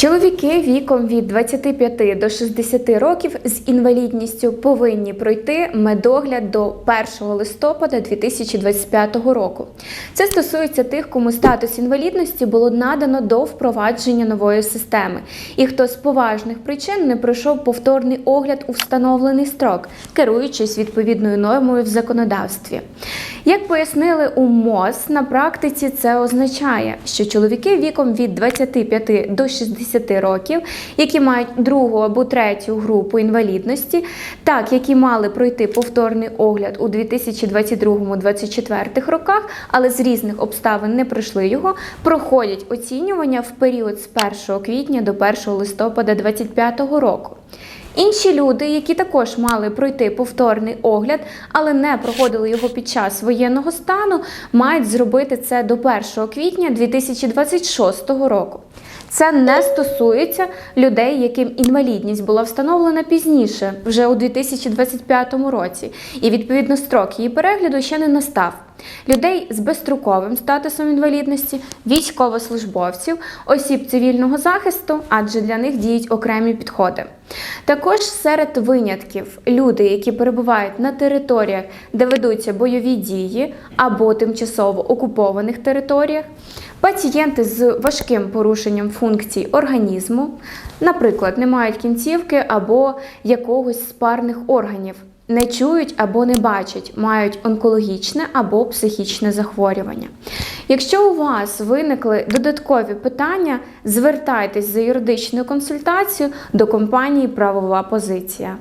Чоловіки віком від 25 до 60 років з інвалідністю повинні пройти медогляд до 1 листопада 2025 року. Це стосується тих, кому статус інвалідності було надано до впровадження нової системи, і хто з поважних причин не пройшов повторний огляд у встановлений строк, керуючись відповідною нормою в законодавстві. Як пояснили у МОЗ, на практиці це означає, що чоловіки віком від 25 до 60 років, які мають другу або третю групу інвалідності, так які мали пройти повторний огляд у 2022-2024 роках, але з різних обставин не пройшли його, проходять оцінювання в період з 1 квітня до 1 листопада 2025 року. Інші люди, які також мали пройти повторний огляд, але не проходили його під час воєнного стану, мають зробити це до 1 квітня 2026 року. Це не стосується людей, яким інвалідність була встановлена пізніше, вже у 2025 році, і відповідно строк її перегляду ще не настав. Людей з безстроковим статусом інвалідності, військовослужбовців, осіб цивільного захисту, адже для них діють окремі підходи. Також серед винятків люди, які перебувають на територіях, де ведуться бойові дії або тимчасово окупованих територіях, пацієнти з важким порушенням функцій організму, наприклад, не мають кінцівки або якогось з парних органів. Не чують або не бачать, мають онкологічне або психічне захворювання. Якщо у вас виникли додаткові питання, звертайтесь за юридичною консультацією до компанії Правова позиція.